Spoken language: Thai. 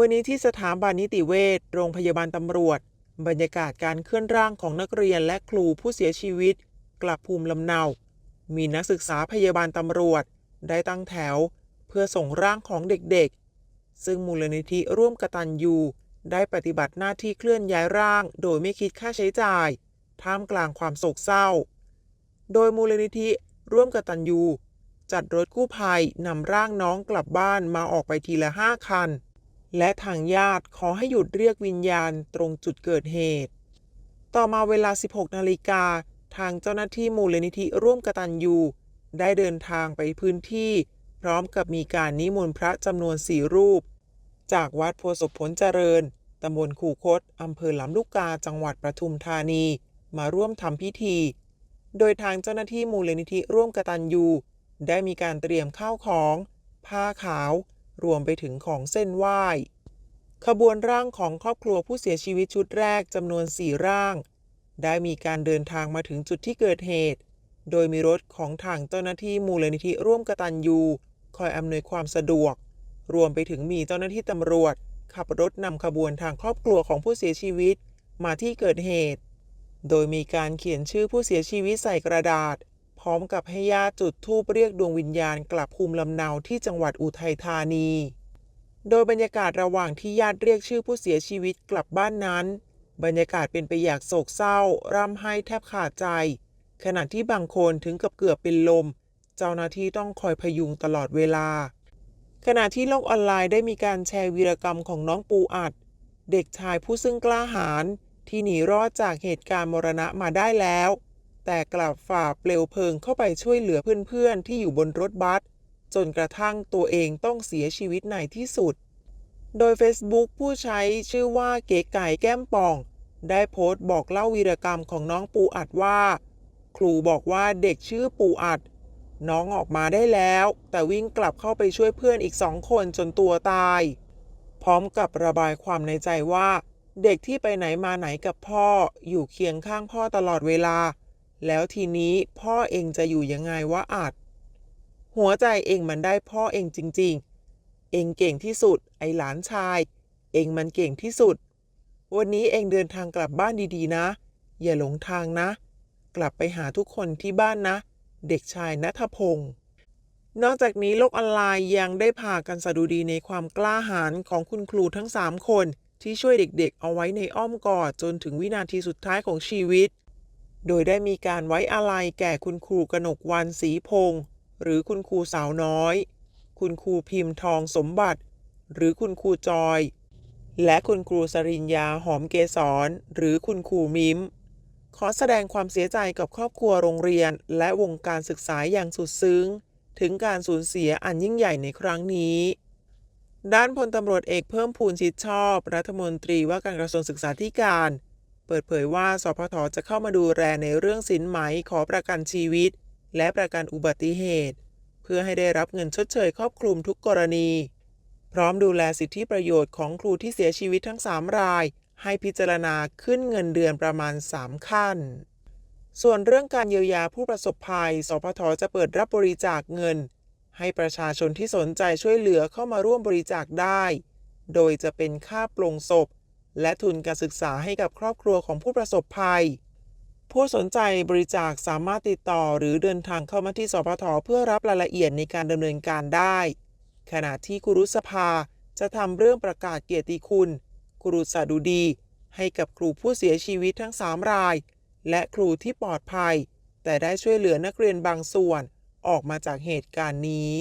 วันนี้ที่สถาบันนิติเวชโรงพยาบาลตำรวจ บรรยากาศการเคลื่อนร่างของนักเรียนและครูผู้เสียชีวิต กลับภูมิลำเนา มีนักศึกษาพยาบาลตำรวจ ได้ตั้งแถว เพื่อส่งร่างของเด็กๆ ซึ่งมูลนิธิร่วมกตัญญูได้ปฏิบัติหน้าที่เคลื่อนย้ายร่าง โดยไม่คิดค่าใช้จ่าย ท่ามกลางความโศกเศร้า โดยมูลนิธิร่วมกตัญญูจัดรถกู้ภัยนำร่างน้องกลับบ้านมาออกไปทีละห้าคัน และทางญาติขอให้หยุดเรียกวิญญาณตรงจุดเกิดเหตุ ต่อมาเวลา 16 นาฬิกา ทางเจ้าหน้าที่มูลนิธิร่วมกตัญญู ได้เดินทางไปพื้นที่ พร้อมกับมีการนิมนต์พระจำนวนสี่รูป จากวัดโพศพผลเจริญตำบลขู่คดอำเภอหลำลูกกาจังหวัดปทุมธานี มาร่วมทำพิธี โดยทางเจ้าหน้าที่มูลนิธิร่วมกตัญญู ได้มีการเตรียมข้าวของ ผ้าขาว รวมไปถึงของเส้นไหว้ ขบวนร่างของครอบครัวผู้เสียชีวิตชุดแรกจำนวนสี่ร่าง ได้มีการเดินทางมาถึงจุดที่เกิดเหตุ โดยมีรถของทางเจ้าหน้าที่มูลนิธิร่วมกตัญญูคอยอำนวยความสะดวก รวมไปถึงมีเจ้าหน้าที่ตำรวจ ขับรถนำขบวนทางครอบครัวของผู้เสียชีวิต มาที่เกิดเหตุ โดยมีการเขียนชื่อผู้เสียชีวิตใส่กระดาษ พร้อมกับให้ญาติจุดธูปเรียกดวงวิญญาณกลับภูมิลำเนาที่จังหวัดอุทัยธานี โดยบรรยากาศระหว่างที่ญาติเรียกชื่อผู้เสียชีวิตกลับบ้านนั้น บรรยากาศเป็นไปอย่างโศกเศร้า ร่ำไห้แทบขาดใจ ขณะที่บางคนถึงกับเกือบเป็นลม เจ้าหน้าที่ต้องคอยพยุงตลอดเวลา ขณะที่โลกออนไลน์ได้มีการแชร์วีรกรรมของน้องปูอัด เด็กชายผู้ซึ่งกล้าหาญที่หนีรอดจากเหตุการณ์มรณะมาได้แล้ว แต่กลับฝ่าเปลวเพลิงเข้าไปช่วยเหลือเพื่อนๆ ที่อยู่บนรถบัส จนกระทั่งตัวเองต้องเสียชีวิตในที่สุด โดย Facebook ผู้ใช้ชื่อว่าเก๋ไก่แก้มป่อง ได้โพสต์บอกเล่าวีรกรรมของน้องปูอัดว่า ครูบอกว่าเด็กชื่อปูอัด น้องออกมาได้แล้ว แต่วิ่งกลับเข้าไปช่วยเพื่อนอีกสองคนจนตัวตาย พร้อมกับระบายความในใจว่า เด็กที่ไปไหนมาไหนกับพ่ออยู่เคียงข้างพ่อตลอดเวลา แล้วทีนี้พ่อเองจะอยู่ยังไงวะอัดหัวใจเองมันได้พ่อเองจริง ๆ เองเก่งที่สุด ไอหลานชาย เองมันเก่งที่สุด วันนี้เองเดินทางกลับบ้านดีๆ นะ อย่าหลงทางนะ กลับไปหาทุกคนที่บ้านนะ เด็กชายนัทพงศ์นอกจากนี้โลกออนไลน์ยังได้พากันสะดุดีในความกล้าหาญของคุณครูทั้ง 3 คนที่ช่วยเด็กๆ เอาไว้ในอ้อมกอดจนถึงวินาทีสุดท้ายของชีวิต โดยได้มีการไว้อาลัยแก่คุณครูกนกวันศรีพงศ์หรือคุณครูสาวน้อย คุณครูพิมพ์ทองสมบัติ หรือคุณครูจอย และคุณครูสริญญาหอมเกษรหรือคุณครูมิม ขอแสดงความเสียใจกับครอบครัวโรงเรียน และวงการศึกษาอย่างสุดซึ้ง ถึงการสูญเสียอันยิ่งใหญ่ในครั้งนี้ ด้านพลตำรวจเอกเพิ่มพูนชิดชอบ รัฐมนตรีว่าการกระทรวงศึกษาธิการ เปิดเผยว่าสพทจะเข้ามาดูแลในเรื่องสินไหมขอประกันชีวิต และประกันอุบัติเหตุ เพื่อให้ได้รับเงินชดเชยครอบคลุมทุกกรณี พร้อมดูแลสิทธิประโยชน์ของครูที่เสียชีวิตทั้ง 3 ราย ให้พิจารณาขึ้นเงินเดือนประมาณ 3 ขั้น ส่วนเรื่องการเยียวยาผู้ประสบภัย สพทจะเปิดรับบริจาคเงิน ให้ประชาชนที่สนใจช่วยเหลือเข้ามาร่วมบริจาคได้ โดยจะเป็นค่าปลงศพ และทุนการศึกษาให้กับครอบครัวของผู้ประสบภัย ผู้สนใจบริจาคสามารถติดต่อหรือเดินทางเข้ามาที่สพทเพื่อรับรายละเอียดในการดำเนินการได้ ขณะที่ครุสภาจะทำเรื่องประกาศเกียรติคุณครุสดุดี ให้กับครูผู้เสียชีวิตทั้ง 3 ราย และครูที่ปลอดภัย แต่ได้ช่วยเหลือนักเรียนบางส่วนออกมาจากเหตุการณ์นี้